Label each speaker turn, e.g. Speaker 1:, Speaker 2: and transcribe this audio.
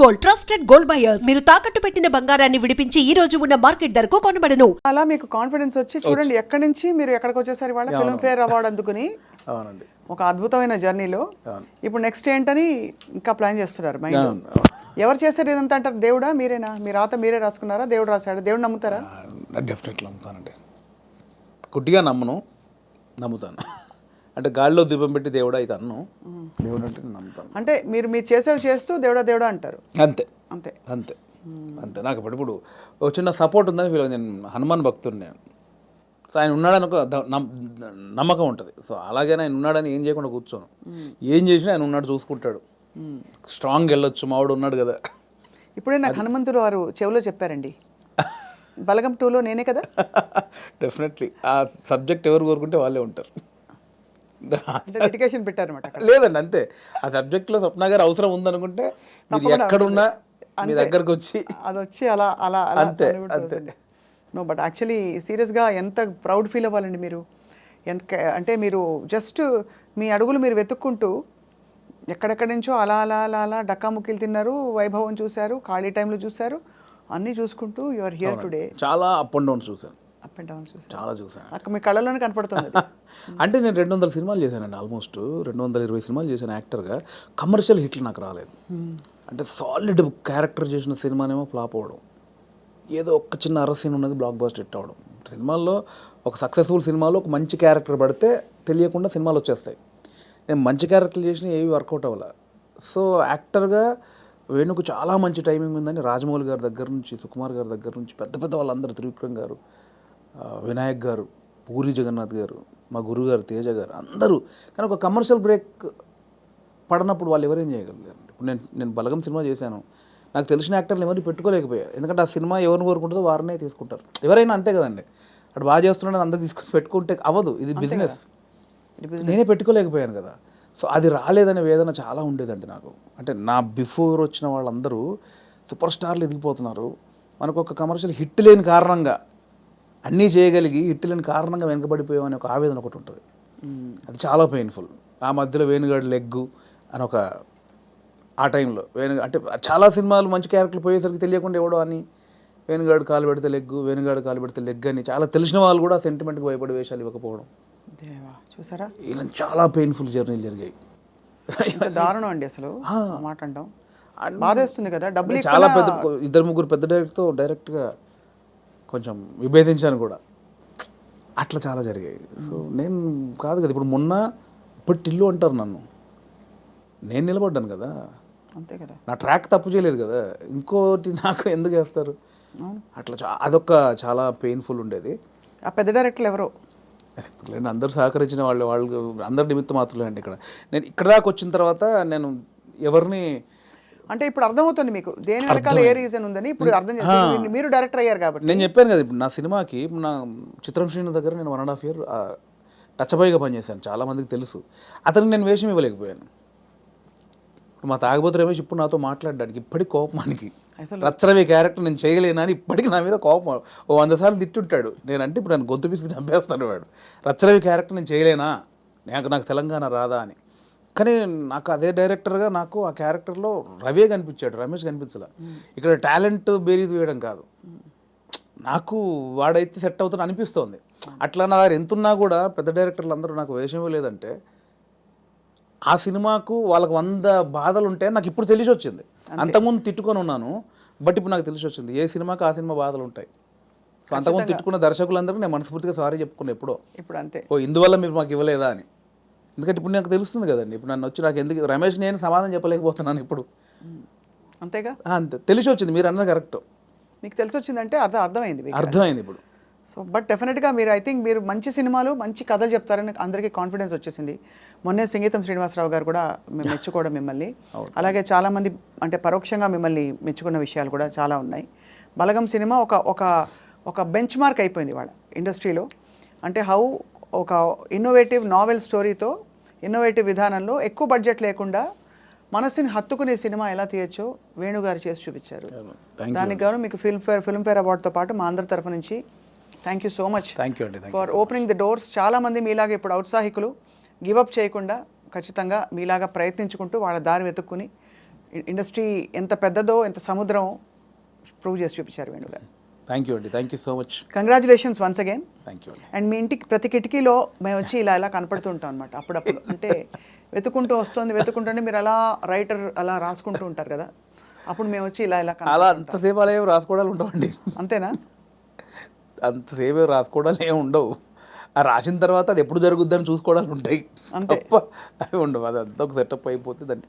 Speaker 1: Gold trusted gold buyers మీరు తాకట్టు పెట్టిన బంగారాన్ని విడిపించి ఈ రోజు ఉన్న మార్కెట్ ధరకు కొనబడను.
Speaker 2: అలా మీకు కాన్ఫిడెన్స్ వచ్చి చూడండి ఎక్కడి నుంచి మీరు ఎక్కడికి వచ్చేసరి వాళ్ళ ఫిల్మ్ ఫేర్ అవార్డు అందుకుని
Speaker 3: అవునండి.
Speaker 2: ఒక అద్భుతమైన జర్నీలో ఇప్పుడు నెక్స్ట్ ఏంటని ఇంకా ప్లాన్ చేస్తున్నారు మైండ్. ఎవరు చేశారు ఇదంతా అంటారు? దేవుడా మీరేనా? మీ రాత మీరే రాసుకున్నారా? దేవుడు రాశాడు? దేవుడు నమ్ముతారా?
Speaker 3: డెఫినెట్లీ నమ్ముతానండి. గుడ్డిగా నమ్మను నమ్ముతాను. అంటే గాలిలో దీపం పెట్టి దేవుడు అయితే అన్ను. దేవుడు అంటే నమ్ముతాను
Speaker 2: అంటే మీరు మీరు చేసేవి చేస్తూ దేవుడా దేవుడా అంటారు.
Speaker 3: అంతే.
Speaker 2: అంతే.
Speaker 3: అంతే. అంతే. నాకు ఇప్పుడు ఇప్పుడు ఒక చిన్న సపోర్ట్ ఉందని ఫీల్ నేను హనుమాన్ భక్తుడిని నేను. సో ఆయన ఉన్నాడని ఒక నమ్మకం ఉంటుంది. సో అలాగే ఆయన ఉన్నాడని ఏం చేయకుండా కూర్చోను. ఏం చేసినా ఆయన ఉన్నాడు చూసుకుంటాడు. స్ట్రాంగ్ వెళ్ళొచ్చు. మావాడు ఉన్నాడు కదా.
Speaker 2: ఇప్పుడే నాకు హనుమంతుడు వారు చెవిలో చెప్పారండి. బలగం టూలో నేనే కదా?
Speaker 3: డెఫినెట్లీ ఆ సబ్జెక్ట్ ఎవరు కోరుకుంటే వాళ్ళే ఉంటారు.
Speaker 2: డెడికేషన్ పెట్టారన్నమాట అక్కడ.
Speaker 3: లేదండి అంతే. ఆ సబ్జెక్ట్లో స్వప్న గారు అవసరం ఉందనుకుంటే మీరు ఎక్కడున్నా మీ దగ్గరకు వచ్చి
Speaker 2: అది వచ్చి అలా అలా
Speaker 3: అంతే, అంతే.
Speaker 2: నో బట్ యాక్చువల్లీ సీరియస్గా ఎంత ప్రౌడ్ ఫీల్ అవ్వాలండి మీరు? ఎంత అంటే మీరు జస్ట్ మీ అడుగులు మీరు వెతుక్కుంటూ ఎక్కడెక్కడి నుంచో అలా అలా అలా అలా డక్కాముక్కీలు తిన్నారు వైభవం చూశారు ఖాళీ టైంలో చూశారు అన్నీ చూసుకుంటూ యు ఆర్ హియర్ టుడే
Speaker 3: చాలా అప్ అండ్ డౌన్ చూశాను.
Speaker 2: అప్ అండ్ డౌన్ చూశారు
Speaker 3: చాలా చూశాను.
Speaker 2: అక్కడ మీ కళ్ళలోనే కనపడుతుంది.
Speaker 3: అంటే నేను రెండు వందల సినిమాలు చేశానండి ఆల్మోస్ట్ రెండు వందల ఇరవై సినిమాలు చేశాను యాక్టర్గా. కమర్షియల్ హిట్లు నాకు రాలేదు. అంటే సాలిడ్ క్యారెక్టర్ చేసిన సినిమానేమో ఫ్లాప్ అవ్వడం ఏదో ఒక్క చిన్న అర సీన్ ఉన్నది బ్లాక్ బస్టర్ హిట్ అవ్వడం సినిమాల్లో ఒక సక్సెస్ఫుల్ సినిమాలో ఒక మంచి క్యారెక్టర్ పడితే తెలియకుండా సినిమాలు వచ్చేస్తాయి. నేను మంచి క్యారెక్టర్లు చేసిన ఏవి వర్కౌట్ అవ్వాల. సో యాక్టర్గా వేణుకు చాలా మంచి టైమింగ్ ఉందని రాజమౌళి గారి దగ్గర నుంచి సుకుమార్ గారి దగ్గర నుంచి పెద్ద పెద్ద వాళ్ళందరూ త్రివిక్రమ్ గారు వినాయక్ గారు పూరి జగన్నాథ్ గారు మా గురువు గారు తేజ గారు అందరూ. కానీ ఒక కమర్షియల్ బ్రేక్ పడినప్పుడు వాళ్ళు ఎవరేం చేయగలిగారు ఇప్పుడు నేను నేను బలగం సినిమా చేశాను. నాకు తెలిసిన యాక్టర్లు ఎవరిని పెట్టుకోలేకపోయారు. ఎందుకంటే ఆ సినిమా ఎవరిని కోరుకుంటుందో వారినే తీసుకుంటారు. ఎవరైనా అంతే కదండి. అటు బాగా చేస్తున్నాడని అందరూ తీసుకొని పెట్టుకుంటే అవ్వదు. ఇది బిజినెస్ నేనే పెట్టుకోలేకపోయాను కదా. సో అది రాలేదనే వేదన చాలా ఉండేదండి నాకు. అంటే నా బిఫోర్ వచ్చిన వాళ్ళందరూ సూపర్ స్టార్లు ఎదిగిపోతున్నారు. మనకు ఒక కమర్షియల్ హిట్ లేని కారణంగా అన్నీ చేయగలిగి హిట్ లేని కారణంగా వెనకబడిపోయామనే ఒక ఆవేదన ఒకటి ఉంటుంది. అది చాలా పెయిన్ఫుల్ ఆ మధ్యలో వేణుగాడు లెగ్గు అని ఒక ఆ టైంలో వేణు అంటే చాలా సినిమాలు మంచి క్యారెక్టర్లు పోయేసరికి తెలియకుండా ఎవడో అని వేణుగాడు కాలు పెడితే లెగ్గు వేణుగాడు కాలు పెడితే లెగ్ అని చాలా తెలిసిన వాళ్ళు కూడా సెంటిమెంట్కి భయపడి వేషాలు ఇవ్వకపోవడం.
Speaker 2: చూసారా?
Speaker 3: ఇలా చాలా పెయిన్ఫుల్ జర్నీలు జరిగాయి.
Speaker 2: దారుణం అండి అసలు. మాట అంటాం. బాధేస్తుంది కదా డబ్బులు
Speaker 3: చాలా పెద్ద ఇద్దరు ముగ్గురు పెద్ద డైరెక్టర్తో డైరెక్ట్గా కొంచెం విభేదించాను కూడా. అట్లా చాలా జరిగాయి. సో నేను కాదు కదా ఇప్పుడు మొన్న ఇప్పుడు టిల్లు అంటారు నన్ను. నేను నిలబడ్డాను కదా.
Speaker 2: అంతే కదా.
Speaker 3: నా ట్రాక్ తప్పు చేయలేదు కదా. ఇంకోటి నాకు ఎందుకు వేస్తారు? అట్లా చా అదొక చాలా పెయిన్ఫుల్ ఉండేది.
Speaker 2: ఆ పెద్ద డైరెక్టర్లు ఎవరో?
Speaker 3: లేండి అందరూ సహకరించిన వాళ్ళు వాళ్ళు అందరి నిమిత్తం మాత్రమే అండి ఇక్కడ. నేను ఇక్కడ దాకా వచ్చిన తర్వాత నేను ఎవరిని
Speaker 2: అంటే ఇప్పుడు అర్థమవుతుంది మీకు. దేని వెనకాల ఏ రీజన్ ఉందని ఇప్పుడు అర్థం చేస్తారు మీరు డైరెక్టర్ అయ్యారు కాబట్టి.
Speaker 3: నేను చెప్పాను కదా ఇప్పుడు నా సినిమాకి నా చిత్రం శ్రీను దగ్గర నేను one and half year touch బాయ్గా పనిచేశాను. చాలా మందికి తెలుసు. అతనికి నేను వేషం ఇవ్వలేకపోయాను. ఇప్పుడు మా తాగబోతు రమేష్ ఇప్పుడు నాతో మాట్లాడడానికి ఇప్పటికి కోపమానికి
Speaker 2: అసలు-
Speaker 3: రచ్చరవి క్యారెక్టర్ నేను చేయలేనా అని ఇప్పటికి నా మీద కోపం ఓ వంద సార్లు తిట్టుంటాడు. నేనంటే ఇప్పుడు నన్ను గొంతు పిసికి చంపేస్తాడు వాడు. రచ్చరవి క్యారెక్టర్ నేను చేయలేనా? నాకు నాకు తెలంగాణ రాదా అని. కానీ నాకు అదే డైరెక్టర్గా నాకు ఆ క్యారెక్టర్లో రవే కనిపించాడు రమేష్ కనిపించలే. ఇక్కడ టాలెంట్ బేరీజ్ వేయడం కాదు. నాకు వాడైతే సెట్ అవుతాను అనిపిస్తోంది. అట్లా నా దగ్గర ఎంతున్నా కూడా పెద్ద డైరెక్టర్లు అందరూ నాకు వేషం లేదంటే ఆ సినిమాకు వాళ్ళకి వంద బాధలు ఉంటే నాకు ఇప్పుడు తెలిసి వచ్చింది అంతకుముందు తిట్టుకొని ఉన్నాను బట్ ఇప్పుడు నాకు తెలిసి వచ్చింది ఏ సినిమాకి ఆ సినిమా బాధలు ఉంటాయి అంతకుముందు తిట్టుకున్న దర్శకులందరూ నేను మనస్ఫూర్తిగా సారీ చెప్పుకున్నా ఎప్పుడో.
Speaker 2: ఇప్పుడు అంతే.
Speaker 3: ఓ ఇందువల్ల మీరు మాకు ఇవ్వలేదా అని. ఎందుకంటే ఇప్పుడు నాకు తెలుస్తుంది కదండి. ఇప్పుడు నన్ను వచ్చి నాకు ఎందుకు రమేష్ నేను సమాధానం చెప్పలేకపోతున్నాను ఇప్పుడు.
Speaker 2: అంతేగా?
Speaker 3: అంతే. తెలిసి వచ్చింది మీరు అన్నది కరెక్ట్.
Speaker 2: మీకు తెలిసి వచ్చిందంటే అర్థం అర్థమైంది
Speaker 3: అర్థమైంది ఇప్పుడు.
Speaker 2: సో బట్ డెఫినెట్గా మీరు ఐ థింక్ మీరు మంచి సినిమాలు మంచి కథలు చెప్తారని అందరికీ కాన్ఫిడెన్స్ వచ్చేసింది. మొన్నే సంగీతం శ్రీనివాసరావు గారు కూడా మేము మెచ్చుకోవడం మిమ్మల్ని. అలాగే చాలామంది అంటే పరోక్షంగా మిమ్మల్ని మెచ్చుకున్న విషయాలు కూడా చాలా ఉన్నాయి. బలగం సినిమా ఒక ఒక ఒక బెంచ్ మార్క్ అయిపోయింది వాళ్ళ ఇండస్ట్రీలో. అంటే హౌ ఒక ఇన్నోవేటివ్ నావెల్ స్టోరీతో ఇన్నోవేటివ్ విధానంలో ఎక్కువ బడ్జెట్ లేకుండా మనసుని హత్తుకునే సినిమా ఎలా తీయచ్చో వేణుగారు చేసి చూపించారు. దానికి గాను మీకు ఫిల్మ్ ఫేర్ ఫిల్మ్ ఫేర్ అవార్డుతో పాటు మా అందరి తరఫు నుంచి thank you so much
Speaker 3: thank you అండి.
Speaker 2: ఫర్ ఓపెనింగ్ ది డోర్స్ చాలా మంది మీలాగా ఇప్పుడు ఔత్సాహికులు గివ్ అప్ చేయకుండా ఖచ్చితంగా మీలాగా ప్రయత్నించుకుంటూ వాళ్ళ దారి వెతుక్కుని ఇండస్ట్రీ ఎంత పెద్దదో ఎంత సముద్రం ప్రూవ్ చేసి చూపించారు వేణు గారు.
Speaker 3: థ్యాంక్ యూ అండి thank you so much
Speaker 2: congratulations once again
Speaker 3: thank you అండి
Speaker 2: అండ్ మీ ఇంటికి ప్రతి కిటికీలో మేము వచ్చి ఇలా ఇలా కనపడుతూ ఉంటాం అనమాట అప్పుడప్పుడు. అంటే వెతుకుంటూ వస్తుంది వెతుకుంటుంటే మీరు అలా రైటర్ అలా రాసుకుంటూ ఉంటారు కదా అప్పుడు మేము వచ్చి ఇలా ఇలా
Speaker 3: అలా. అంతసేపు అలా ఏం రాసుకోవడాలు ఉండవండి.
Speaker 2: అంతేనా?
Speaker 3: అంతసేపు రాసుకోవడాలు ఏమి ఉండవు. ఆ రాసిన తర్వాత అది ఎప్పుడు జరుగుద్దని చూసుకోవడాలు ఉంటాయి.
Speaker 2: అంతే.
Speaker 3: తప్ప అవి ఉండవు. అది అంతా ఒక సెటప్ అయిపోతే దాన్ని